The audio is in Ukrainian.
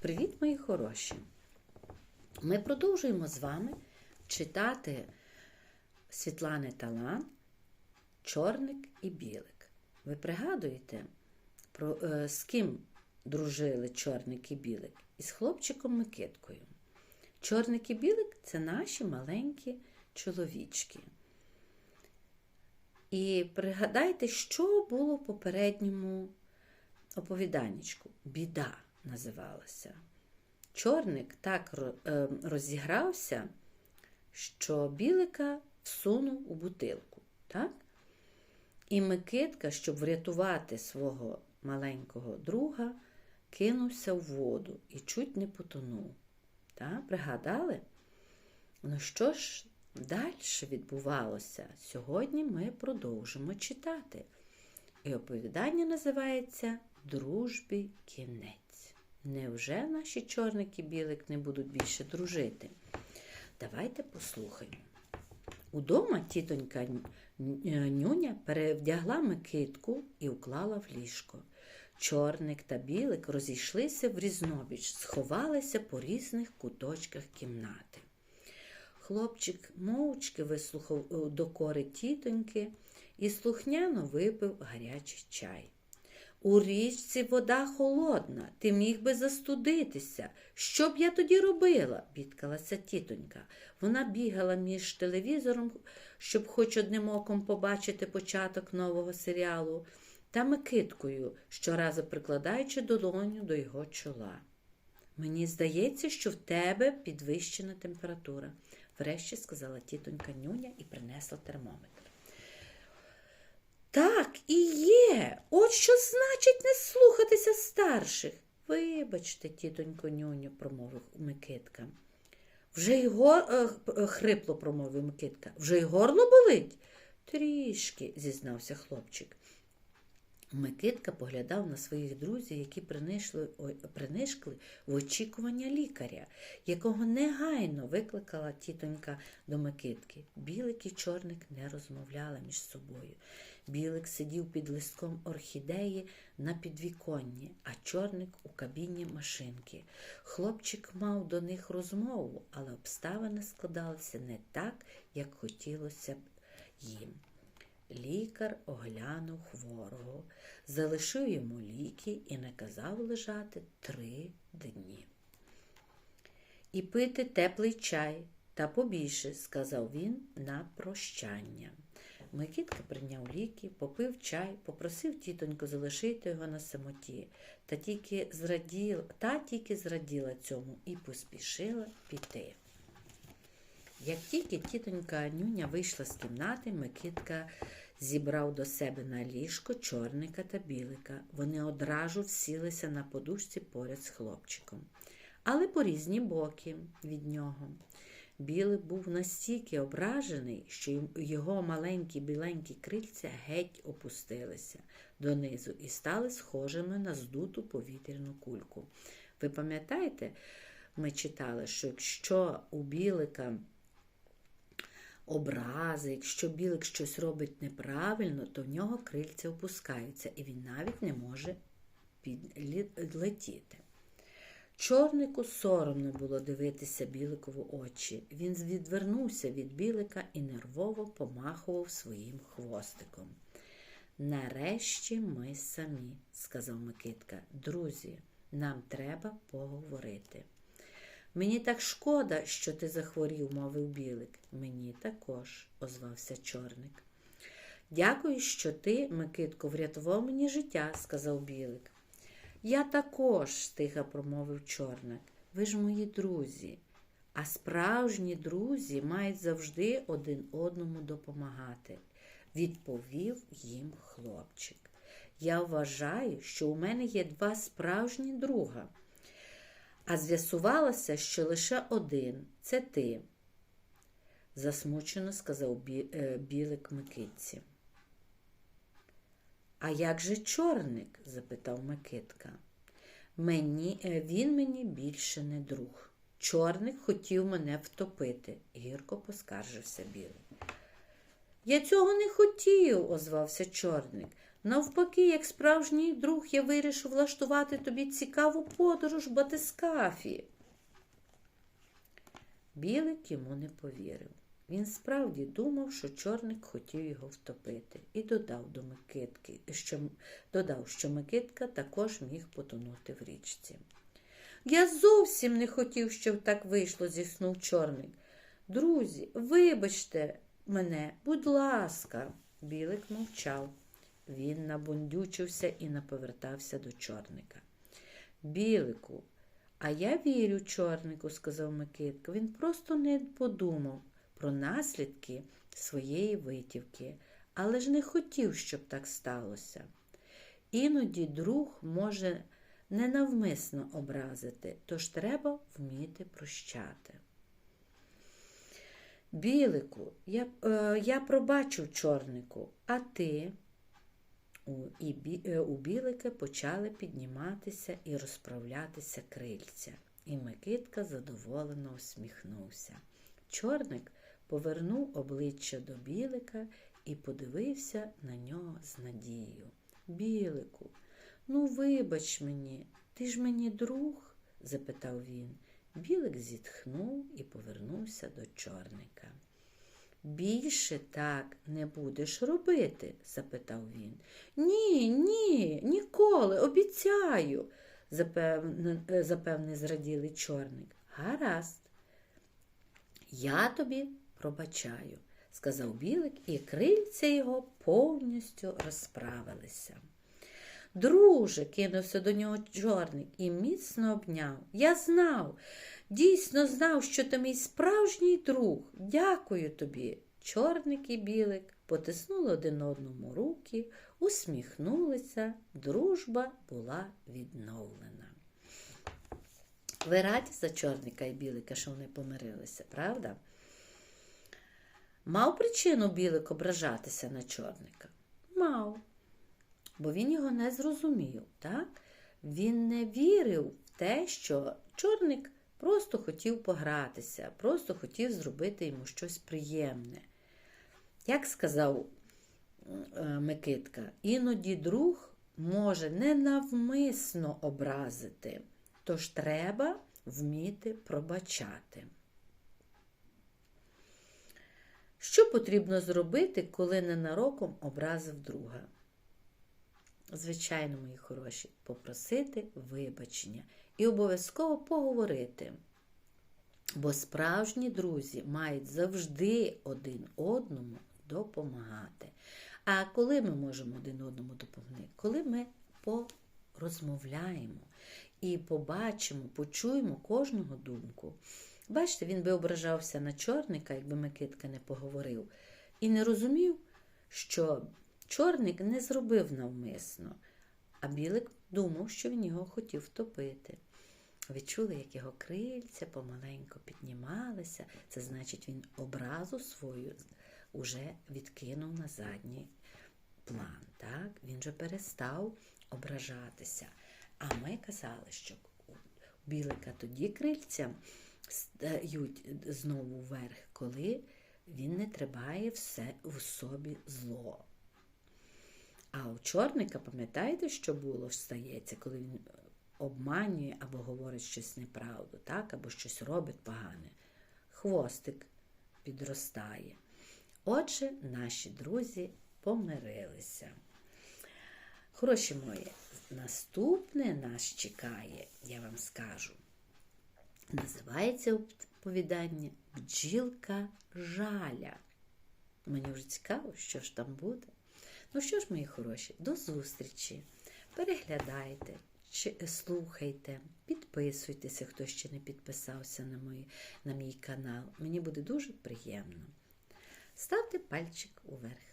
Привіт, мої хороші! Ми продовжуємо з вами читати Світлани Талан Чорник і Білик. Ви пригадуєте, про, е, з ким дружили Чорник і Білик? Із хлопчиком Микиткою. Чорник і Білик це наші маленькі чоловічки. І пригадайте, що було в попередньому оповіданнячку. Біда називалася. Чорник так е, розігрався, що білика всунув у бутилку. Так? І Микитка, щоб врятувати свого маленького друга, кинувся в воду і чуть не потонув. Так? Пригадали? Ну що ж далі відбувалося? Сьогодні ми продовжимо читати. І оповідання називається Дружбі кінець. Невже наші чорник і білик не будуть більше дружити? Давайте послухаємо. Удома тітонька Нюня перевдягла Микитку і уклала в ліжко. Чорник та білик розійшлися в різнобіч, сховалися по різних куточках кімнати. Хлопчик мовчки вислухав е, докори тітоньки і слухняно випив гарячий чай. У річці вода холодна, ти міг би застудитися. Що б я тоді робила? бідкалася тітонька. Вона бігала між телевізором, щоб хоч одним оком побачити початок нового серіалу, та Микиткою, щоразу прикладаючи долоню до його чола. Мені здається, що в тебе підвищена температура, врешті сказала тітонька Нюня і принесла термометр. Так, і є. От що значить не слухатися старших. Вибачте, тітонько Нюню, промовив Микитка. Вже й го... е, е, хрипло промовив Микитка. Вже й горло болить? Трішки, зізнався хлопчик. Микитка поглядав на своїх друзів, які принишкли в очікування лікаря, якого негайно викликала тітонька до Микитки. Білик і чорник не розмовляли між собою. Білик сидів під листком орхідеї на підвіконні, а чорник у кабіні машинки. Хлопчик мав до них розмову, але обставини складалися не так, як хотілося б їм. Лікар оглянув хворого, залишив йому ліки і наказав лежати три дні. І пити теплий чай та побільше, сказав він на прощання. Микітка прийняв ліки, попив чай, попросив тітоньку залишити його на самоті, та тільки зраділа, та тільки зраділа цьому і поспішила піти. Як тільки тітонька Нюня вийшла з кімнати, Микитка зібрав до себе на ліжко чорника та білика. Вони одразу всілися на подушці поряд з хлопчиком, але по різні боки від нього. Білик був настільки ображений, що його маленькі біленькі крильця геть опустилися донизу і стали схожими на здуту повітряну кульку. Ви пам'ятаєте, ми читали, що якщо у білика образи, якщо білик щось робить неправильно, то в нього крильця опускаються, і він навіть не може підлетіти. Чорнику соромно було дивитися біликову очі. Він відвернувся від білика і нервово помахував своїм хвостиком. Нарешті ми самі, сказав Микитка. Друзі, нам треба поговорити. Мені так шкода, що ти захворів, мовив білик. Мені також, озвався чорник. Дякую, що ти, Микитко, врятував мені життя, сказав білик. Я також, стиха промовив чорник. Ви ж мої друзі. А справжні друзі мають завжди один одному допомагати, відповів їм хлопчик. Я вважаю, що у мене є два справжні друга. А з'ясувалося, що лише один це ти, засмучено сказав е, білик Микитці. А як же чорник? запитав Микитка. Мені, е, він мені більше не друг. Чорник хотів мене втопити, гірко поскаржився білик. Я цього не хотів, озвався чорник. Навпаки, як справжній друг, я вирішив влаштувати тобі цікаву подорож батискафі. Білик йому не повірив. Він справді думав, що чорник хотів його втопити, і додав до Микитки, що, додав, що Микитка також міг потонути в річці. Я зовсім не хотів, щоб так вийшло, зіснув чорник. Друзі, вибачте мене, будь ласка, білик мовчав. Він набундючився і наповертався до чорника. Білику, а я вірю чорнику, сказав Микитка. Він просто не подумав про наслідки своєї витівки, але ж не хотів, щоб так сталося. Іноді друг може ненавмисно образити, тож треба вміти прощати. Білику, я, е, я пробачив чорнику, а ти? Е, у білика почали підніматися і розправлятися крильця, і Микитка задоволено усміхнувся. Чорник повернув обличчя до білика і подивився на нього з надією. Білику, ну вибач мені, ти ж мені друг? запитав він. Білик зітхнув і повернувся до чорника. Більше так не будеш робити? запитав він. Ні, ні, ніколи, обіцяю, запевне, запевне зраділий чорник. Гаразд. Я тобі пробачаю, сказав білик, і крильця його повністю розправилися. Друже, кинувся до нього чорник і міцно обняв. Я знав, дійсно знав, що ти мій справжній друг. Дякую тобі. Чорник і білик потиснули один одному руки, усміхнулися, дружба була відновлена. Ви раді за чорника і білика, що вони помирилися, правда? Мав причину білик ображатися на чорника? Мав бо він його не зрозумів. так? Він не вірив в те, що чорник просто хотів погратися, просто хотів зробити йому щось приємне. Як сказав е, Микитка, іноді друг може ненавмисно образити, тож треба вміти пробачати. Що потрібно зробити, коли ненароком образив друга? Звичайно, мої хороші, попросити вибачення і обов'язково поговорити. Бо справжні друзі мають завжди один одному допомагати. А коли ми можемо один одному допомогти? Коли ми порозмовляємо і побачимо, почуємо кожного думку. Бачите, він би ображався на чорника, якби Микитка не поговорив, і не розумів, що Чорник не зробив навмисно, а білик думав, що він його хотів втопити. Відчули, як його крильця помаленько піднімалися, це значить, він образу свою уже відкинув на задній план. Так? Він же перестав ображатися. А ми казали, що у білика тоді крильця стають знову вверх, коли він не тримає все в собі зло. А у чорника, пам'ятаєте, що було стається, коли він обманює або говорить щось неправду, так? або щось робить погане. Хвостик підростає. Отже, наші друзі помирилися. Хороші мої, наступне нас чекає, я вам скажу. Називається оповідання Бджілка жаля. Мені вже цікаво, що ж там буде. Ну що ж, мої хороші, до зустрічі. Переглядайте, слухайте, підписуйтеся, хто ще не підписався на мій, на мій канал. Мені буде дуже приємно. Ставте пальчик уверх.